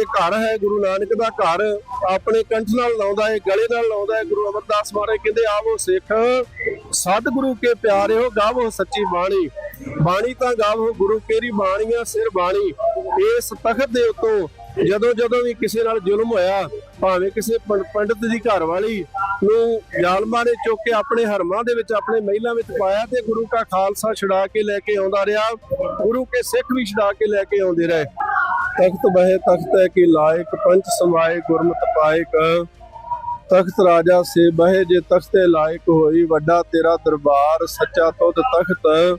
ਇਹ ਘਰ ਹੈ, ਗੁਰੂ ਨਾਨਕ ਦਾ ਘਰ। ਆਪਣੇ ਕੰਠ ਨਾਲ ਲਾਉਂਦਾ ਹੈ, ਗਲੇ ਨਾਲ ਲਾਉਂਦਾ ਹੈ, ਗੁਰੂ ਅਮਰਦਾਸ ਮਹਾਰਾਜ ਕਹਿੰਦੇ, ਆਵੋ ਸਿੱਖ, ਸਤਿਗੁਰੂ ਕੇ ਪਿਆਰਿਓ ਗਾਵੋ ਸੱਚੀ ਬਾਣੀ। ਬਾਣੀ ਤਾਂ ਗਾਵੋ, ਗੁਰੂ ਕੇਰੀ ਬਾਣੀਆਂ ਸਿਰ ਬਾਣੀ। ਇਸ ਤਖਤ ਦੇ ਉਤੋਂ ਜਦੋਂ ਜਦੋਂ ਵੀ ਕਿਸੇ ਨਾਲ ਜ਼ੁਲਮ ਹੋਇਆ, ਭਾਵੇਂ ਕਿਸੇ ਪੰ- ਪੰਡਤ ਦੀ ਘਰ ਵਾਲੀ ਨੂੰ ਜ਼ਾਲਮਾਂ ਨੇ ਚੁੱਕ ਕੇ ਆਪਣੇ ਹਰਮਾਂ ਦੇ ਵਿੱਚ, ਆਪਣੇ ਮਹਿਲਾਂ ਵਿੱਚ ਪਾਇਆ ਤੇ ਗੁਰੂ ਕਾ ਖਾਲਸਾ ਛੁਡਾ ਕੇ ਲੈ ਕੇ ਆਉਂਦਾ ਰਿਹਾ। ਗੁਰੂ ਕੇ ਸਿੱਖ ਵੀ ਛੁਡਾ ਕੇ ਲੈ ਕੇ ਆਉਂਦੇ ਰਹੇ। ਤਖਤ ਬਹਿ ਤਖਤ ਹੈ ਕਿ ਲਾਇਕ ਪੰਚ ਸਮਾਏ ਗੁਰਮਤਿ ਪਾਇਕ। ਤਖਤ ਰਾਜਾ ਸੇ ਬਹਿ ਜੇ ਤਖਤੇ ਲਾਇਕ ਹੋਈ, ਵੱਡਾ ਤੇਰਾ ਦਰਬਾਰ, ਸੱਚਾ ਤੁਧ ਤਖਤ।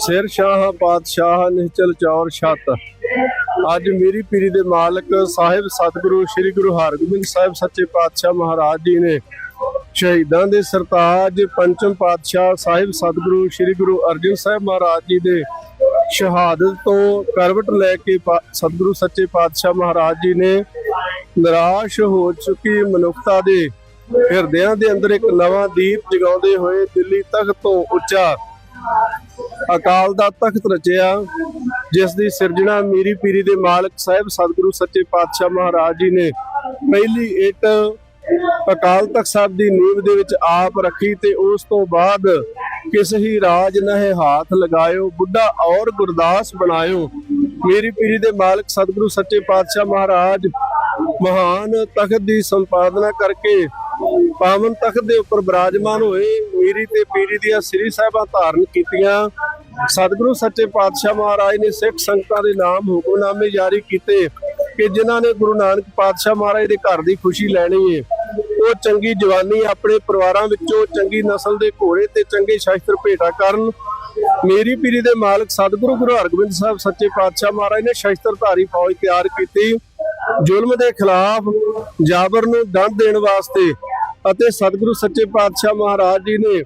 ਸਿਰ ਸ਼ਾਹ, ਪਾਤਸ਼ਾਹ ਨਿਹਚਲ ਚੌਰ ਛਤ। ਅੱਜ ਮੇਰੀ ਪੀਰੀ ਦੇ ਮਾਲਕ ਸਾਹਿਬ ਸਤਿਗੁਰੂ, ਸ੍ਰੀ ਗੁਰੂ ਹਰਗੋਬਿੰਦ ਸਾਹਿਬ ਸੱਚੇ ਪਾਤਸ਼ਾਹ ਮਹਾਰਾਜ ਜੀ ਨੇ ਸ਼ਹੀਦਾਂ ਦੇ ਸਰਤਾਜ, ਪੰਚਮ ਪਾਤਸ਼ਾਹ ਸਾਹਿਬ ਸਤਿਗੁਰੂ, ਸ੍ਰੀ ਗੁਰੂ ਅਰਜਨ ਸਾਹਿਬ ਮਹਾਰਾਜ ਜੀ ਦੇ ਸ਼ਹਾਦਤ ਤੋਂ ਕਰਵਟ ਲੈ ਕੇ ਸਤਿਗੁਰੂ ਸੱਚੇ ਪਾਤਸ਼ਾਹ ਮਹਾਰਾਜ ਜੀ ਨੇ ਨਿਰਾਸ਼ ਹੋ ਚੁੱਕੀ ਮਨੁੱਖਤਾ ਦੇ ਹਿਰਦਿਆਂ ਦੇ ਅੰਦਰ ਇੱਕ ਨਵਾਂ ਦੀਪ ਜਗਾਉਂਦੇ ਹੋਏ ਦਿੱਲੀ ਤਖਤ ਤੋਂ ਉੱਚਾ ਅਕਾਲ ਦਾ ਤਖਤ ਰਚਿਆ, ਜਿਸ ਦੀ ਸਿਰਜਣਾ ਮੀਰੀ ਪੀਰੀ ਦੇ ਮਾਲਕ ਸਾਹਿਬ ਸਤਿਗੁਰੂ ਸੱਚੇ ਪਾਤਸ਼ਾਹ ਮਹਾਰਾਜ ਜੀ ਨੇ ਪਹਿਲੀ ਇੱਟ ਅਕਾਲ ਤਖਤ ਸਾਹਿਬ ਦੀ ਨੀਂਵ ਦੇ ਵਿੱਚ ਆਪ ਰੱਖੀ ਤੇ ਉਸ ਤੋਂ ਬਾਅਦ ਕਿਸ ਹੀ ਰਾਜ ਨਹਿ ਹਾਥ ਲਗਾਇਓ, ਬੁੱਢਾ ਔਰ ਗੁਰਦਾਸ ਬਣਾਇਓ। ਮੇਰੀ ਪੀਰੀ ਦੇ ਮਾਲਕ ਸਤਿਗੁਰੂ ਸੱਚੇ ਪਾਤਸ਼ਾਹ ਮਹਾਰਾਜ, ਮਹਾਨ ਤਖਤ ਦੀ ਸੰਪਾਦਨਾ ਕਰਕੇ ਪਾਵਨ ਤਖਤ ਦੇ ਉੱਪਰ ਬਿਰਾਜਮਾਨ ਹੋਏ, ਮੇਰੀ ਤੇ ਪੀਰੀ ਦੀਆਂ ਸ੍ਰੀ ਸਾਹਿਬਾਂ ਧਾਰਨ ਕੀਤੀਆਂ। ਸਤਿਗੁਰੂ ਸੱਚੇ ਪਾਤਸ਼ਾਹ ਮਹਾਰਾਜ ਨੇ ਸਿੱਖ ਸੰਗਤਾਂ ਦੇ ਨਾਮ ਹੁਕਮਨਾਮੇ ਜਾਰੀ ਕੀਤੇ ਕਿ ਜਿਨ੍ਹਾਂ ਨੇ ਗੁਰੂ ਨਾਨਕ ਪਾਤਸ਼ਾਹ ਮਹਾਰਾਜ ਦੇ ਘਰ ਦੀ ਖੁਸ਼ੀ ਲੈਣੀ ਹੈ ਉਹ ਚੰਗੀ ਜਵਾਨੀ ਆਪਣੇ ਪਰਿਵਾਰਾਂ ਵਿੱਚੋਂ ਚੰਗੀ ਨਸਲ ਦੇ ਘੋੜੇ ਤੇ ਚੰਗੇ ਸ਼ਸਤਰ ਭੇਟਾ ਕਰਨ। ਮੇਰੀ ਪੀਰੀ ਦੇ ਮਾਲਕ ਸਤਿਗੁਰੂ ਗੁਰੂ ਹਰਗੋਬਿੰਦ ਸਾਹਿਬ ਸੱਚੇ ਪਾਤਸ਼ਾਹ ਮਹਾਰਾਜ ਨੇ ਸ਼ਸਤਰਧਾਰੀ ਫੌਜ ਤਿਆਰ ਕੀਤੀ। ਜ਼ੁਲਮ ਦੇ ਖਿਲਾਫ ਜਾਬਰ ਨੂੰ ਦੰਡ ਦੇਣ ਵਾਸਤੇ ਅਤੇ ਸਤਿਗੁਰੂ ਸੱਚੇ ਪਾਤਸ਼ਾਹ ਮਹਾਰਾਜ ਜੀ ਨੇ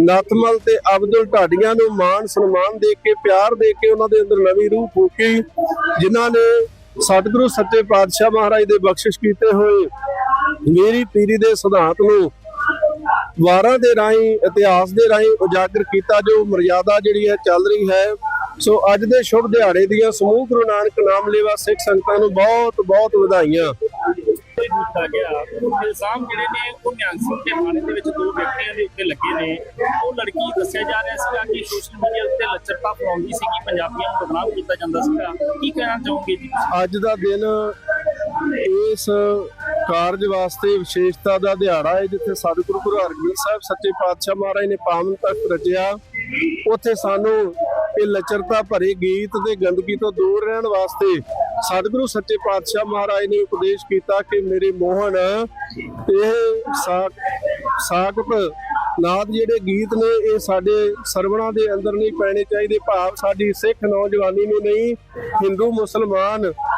ਨਤਮਲ ਤੇ ਅਬਦੁਲ ਢਾਡੀਆਂ ਨੂੰ ਮਾਣ ਸਨਮਾਨ ਦੇ ਕੇ, ਪਿਆਰ ਦੇ ਕੇ ਉਹਨਾਂ ਦੇ ਅੰਦਰ ਨਵੀਂ ਰੂਹ ਫੂਕੀ, ਜਿਨ੍ਹਾਂ ਨੇ ਸਤਿਗੁਰੂ ਸੱਚੇ ਪਾਤਸ਼ਾਹ ਮਹਾਰਾਜ ਦੇ ਬਖਸ਼ਿਸ਼ ਕੀਤੇ ਹੋਏ। ਮੇਰੀ ਪੀਰੀ ਦੇ ਸਿਧਾਂਤ ਨੂੰ ਵਾਰਾਂ ਦੇ ਰਾਹੀਂ ਇਤਿਹਾਸ ਦੇ ਰਾਹੀਂ ਉਜਾਗਰ ਕੀਤਾ ਜੋ ਮਰਿਆਦਾ ਜਿਹੜੀ ਹੈ ਚੱਲ ਰਹੀ ਹੈ। ਸੋ ਅੱਜ ਦੇ ਸ਼ੁਭ ਦਿਹਾੜੇ ਦੀਆਂ ਸਮੂਹ ਗੁਰੂ ਨਾਨਕ ਨਾਮ ਲੇਵਾ ਸਿੱਖ ਸੰਗਤਾਂ ਨੂੰ ਬਹੁਤ ਬਹੁਤ ਵਧਾਈਆਂ। ਇਹ ਦਿੱਤਾ ਗਿਆ ਇਲਜ਼ਾਮ ਜਿਹੜੇ ਨੇ ਉਹ ਨਿਹੰਗ ਸਿੰਘ ਦੇ ਬਾਰੇ ਦੇ ਵਿੱਚ ਦੋ ਵਿਅਕਤੀਆਂ ਦੇ ਉੱਤੇ ਲੱਗੇ ਨੇ। ਉਹ ਲੜਕੀ ਦੱਸਿਆ ਜਾ ਰਿਹਾ ਸੀਗਾ ਕਿ ਸੋਸ਼ਲ ਮੀਡੀਆ ਉੱਤੇ ਲੱਚਰਤਾ ਫੈਲਾਉਂਦੀ ਸੀ ਕਿ ਪੰਜਾਬੀਆਂ ਨੂੰ ਬਦਨਾਮ ਕੀਤਾ ਜਾਂਦਾ ਸੀਗਾ। ਕੀ ਕਹਿਣਾ ਚਾਹੋਗੇ ਜੀ? ਅੱਜ ਦਾ ਦਿਨ ਇਸ ਕਾਰਜ ਵਾਸਤੇ ਵਿਸ਼ੇਸ਼ਤਾ ਦਾ ਦਿਹਾੜਾ ਹੈ, ਜਿੱਥੇ ਸਤਿਗੁਰੂ ਗੁਰੂ ਹਰਗੋਬਿੰਦ ਸਾਹਿਬ ਸੱਚੇ ਪਾਤਸ਼ਾਹ ਮਹਾਰਾਜ ਨੇ ਪਾਵਨ ਤਖਤ ਰਚਿਆ। ਉੱਥੇ ਸਾਨੂੰ ਇਹ ਲਚਰਤਾ ਭਰੇ ਗੀਤ ਤੇ ਗੰਦਗੀ ਤੋਂ ਦੂਰ ਰਹਿਣ ਵਾਸਤੇ ਸਤਿਗੁਰੂ ਸੱਚੇ ਪਾਤਸ਼ਾਹ ਮਹਾਰਾਜ ਨੇ ਉਪਦੇਸ਼ ਕੀਤਾ ਕਿ ਮੇਰੇ ਮੋਹਨ, ਇਹ ਸਾ- ਸਾਕਤ ਨਾਦ ਜਿਹੜੇ ਗੀਤ ਨੇ, ਇਹ ਸਾਡੇ ਸਰਵਣਾ ਦੇ ਅੰਦਰ ਨਹੀਂ ਪੈਣੇ ਚਾਹੀਦੇ। ਭਾਵ ਸਾਡੀ ਸਿੱਖ ਨੌਜਵਾਨੀ ਨੂੰ ਨਹੀਂ, ਹਿੰਦੂ ਮੁਸਲਮਾਨ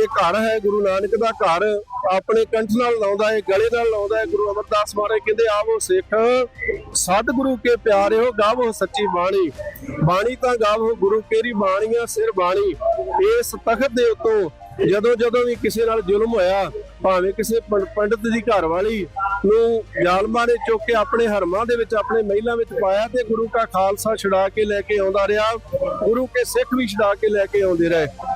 ਇਹ ਘਰ ਹੈ, ਗੁਰੂ ਨਾਨਕ ਦਾ ਘਰ। ਆਪਣੇ ਕੰਠ ਨਾਲ ਲਾਉਂਦਾ ਹੈ, ਗਲੇ ਨਾਲ ਲਾਉਂਦਾ ਹੈ, ਗੁਰੂ ਅਮਰਦਾਸ ਮਹਾਰਾਜ ਕਹਿੰਦੇ, ਆਵੋ ਸਿੱਖ, ਸਤਿਗੁਰੂ ਕੇ ਪਿਆਰਿਓ, ਗਾਵੋ ਸੱਚੀ ਬਾਣੀ। ਬਾਣੀ ਤਾਂ ਗਾਵੋ, ਗੁਰੂ ਕੇਰੀ ਬਾਣੀਆਂ, ਸਿਰ ਬਾਣੀ। ਇਸ ਤਖਤ ਦੇ ਉੱਤੋਂ ਜਦੋਂ ਜਦੋਂ ਵੀ ਕਿਸੇ ਨਾਲ ਜ਼ੁਲਮ ਹੋਇਆ, ਭਾਵੇਂ ਕਿਸੇ ਪੰਡਤ ਦੀ ਘਰ ਵਾਲੀ ਨੂੰ ਜ਼ਾਲਮਾਂ ਨੇ ਚੁੱਕ ਕੇ ਆਪਣੇ ਹਰਮਾਂ ਦੇ ਵਿੱਚ, ਆਪਣੇ ਮਹਿਲਾਂ ਵਿੱਚ ਪਾਇਆ ਤੇ ਗੁਰੂ ਕਾ ਖਾਲਸਾ ਛੁਡਾ ਕੇ ਲੈ ਕੇ ਆਉਂਦਾ ਰਿਹਾ। ਗੁਰੂ ਕੇ ਸਿੱਖ ਵੀ ਛੁਡਾ ਕੇ ਲੈ ਕੇ ਆਉਂਦੇ ਰਹੇ।